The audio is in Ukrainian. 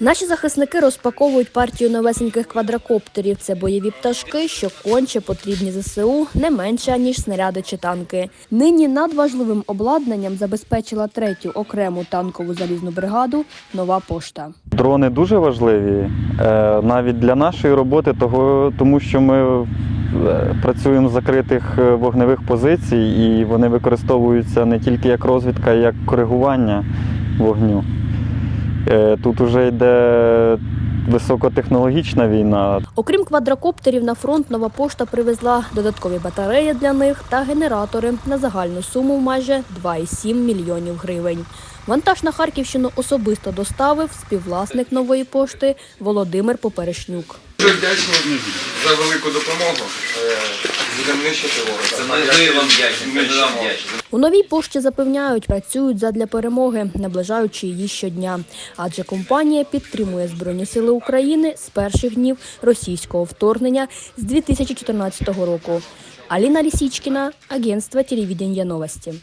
Наші захисники розпаковують партію новесеньких квадрокоптерів. Це бойові пташки, що конче потрібні ЗСУ не менше ніж снаряди чи танки. Нині надважливим обладнанням забезпечила третю окрему танкову залізну бригаду нова пошта. Дрони дуже важливі е, навіть для нашої роботи, того, тому що ми е, працюємо з закритих е, вогневих позицій і вони використовуються не тільки як розвідка, а як коригування вогню. Е, Тут вже йде високотехнологічна війна, Окрім квадрокоптерів, на фронт нова пошта привезла додаткові батареї для них та генератори на загальну суму майже 2,7 мільйонів гривень. Вантаж на Харківщину особисто доставив співвласник нової пошти Володимир Поперешнюк. Дуже вдячні за велику допомогу. Е, Будемо нищити ворога. Це ми вам вдячні, ми вам вдячні. У новій пошті запевняють, працюють задля перемоги, наближаючи її щодня. Адже компанія підтримує Збройні Сили України з перших днів російського вторгнення з 2014 року. Аліна Лісічкіна, агентство телевідення новості.